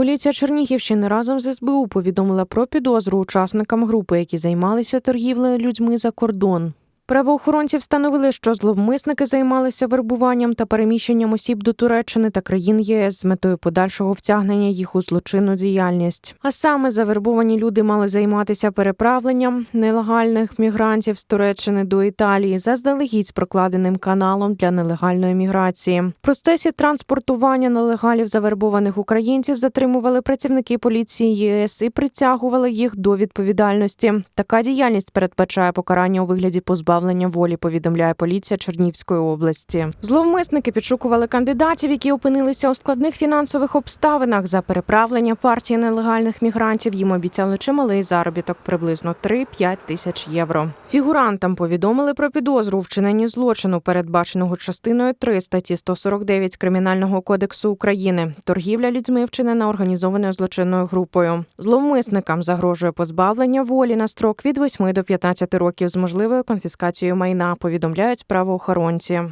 Поліція Чернігівщини разом з СБУ повідомила про підозру учасникам групи, які займалися торгівлею людьми за кордон. Правоохоронці встановили, що зловмисники займалися вербуванням та переміщенням осіб до Туреччини та країн ЄС з метою подальшого втягнення їх у злочинну діяльність. А саме завербовані люди мали займатися переправленням нелегальних мігрантів з Туреччини до Італії заздалегідь з прокладеним каналом для нелегальної міграції. В процесі транспортування нелегалів завербованих українців затримували працівники поліції ЄС і притягували їх до відповідальності. Така діяльність передбачає покарання у вигляді позбавлення волі. Повідомляє поліція Чернівської області. Зловмисники підшукували кандидатів, які опинилися у складних фінансових обставинах за переправлення партії нелегальних мігрантів. Їм обіцяли чималий заробіток приблизно 3-5 тисяч євро. Фігурантам повідомили про підозру у вчиненні злочину, передбаченого частиною 3 статті 149 Кримінального кодексу України. Торгівля людьми вчинена організованою злочинною групою. Зловмисникам загрожує позбавлення волі на строк від 8 до 15 років з можливою конфіскацією майна. Повідомляють правоохоронці.